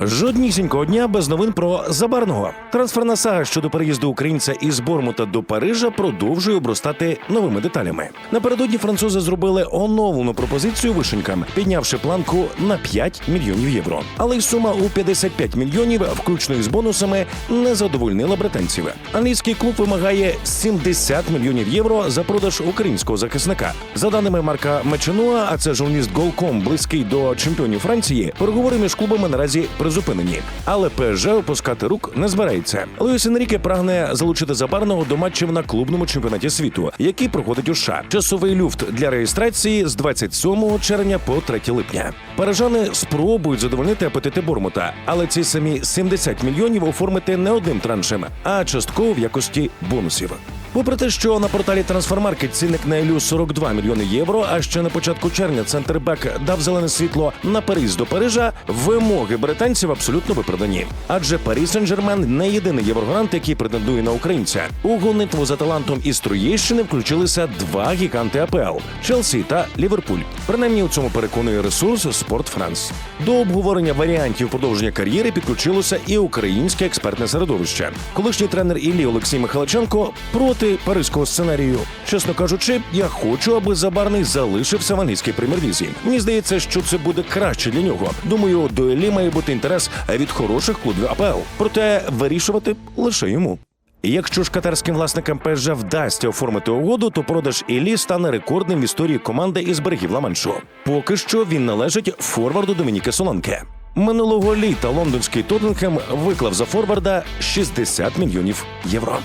Жоднісінького дня без новин про забарного. Трансферна сага щодо переїзду українця із Бормута до Парижа продовжує обростати новими деталями. Напередодні французи зробили оновлену пропозицію вишенькам, піднявши планку на 5 мільйонів євро. Але й сума у 55 мільйонів, включно із бонусами, не задовольнила британців. Англійський клуб вимагає 70 мільйонів євро за продаж українського захисника. За даними Марка Меченуа, а це журналіст Голком, близький до чемпіонів Франції, переговори між клубами наразі призупинені. Але ПСЖ опускати рук не збирається. Луїс Енріке прагне залучити забарного до матчів на клубному чемпіонаті світу, який проходить у США. Часовий люфт для реєстрації з 27 червня по 3 липня. Парижани спробують задовольнити апетити Бормута, але ці самі 70 мільйонів оформити не одним траншем, а частково в якості бонусів. Попри те, що на порталі Трансфермаркет цінник на Ілю 42 мільйони євро, а ще на початку червня центр Бек дав зелене світло на переїзд до Парижа, вимоги британців абсолютно виправдані. Адже Парі Сен-Жермен не єдиний єврогарант, який претендує на українця. У гонитву за талантом із Троєщини включилися два гіганти АПЛ Челсі та Ліверпуль. Принаймні у цьому переконує ресурс Спорт Франс. До обговорення варіантів продовження кар'єри підключилося і українське експертне середовище. Колишній тренер Іллі Олексій Михайличенко проти паризького сценарію. Чесно кажучи, я хочу, аби Забарний залишився в англійській прем'єр-лізі. Мені здається, що це буде краще для нього. Думаю, до Іллі має бути інтерес від хороших клубів АПЛ. Проте вирішувати лише йому. Якщо ж катарським власникам ПСЖ вдасться оформити угоду, то продаж Іллі стане рекордним в історії команди із берегів Ла-Маншу. Поки що він належить форварду Домініки Соланке. Минулого літа лондонський Тоттенхем виклав за форварда 60 мільйонів євро.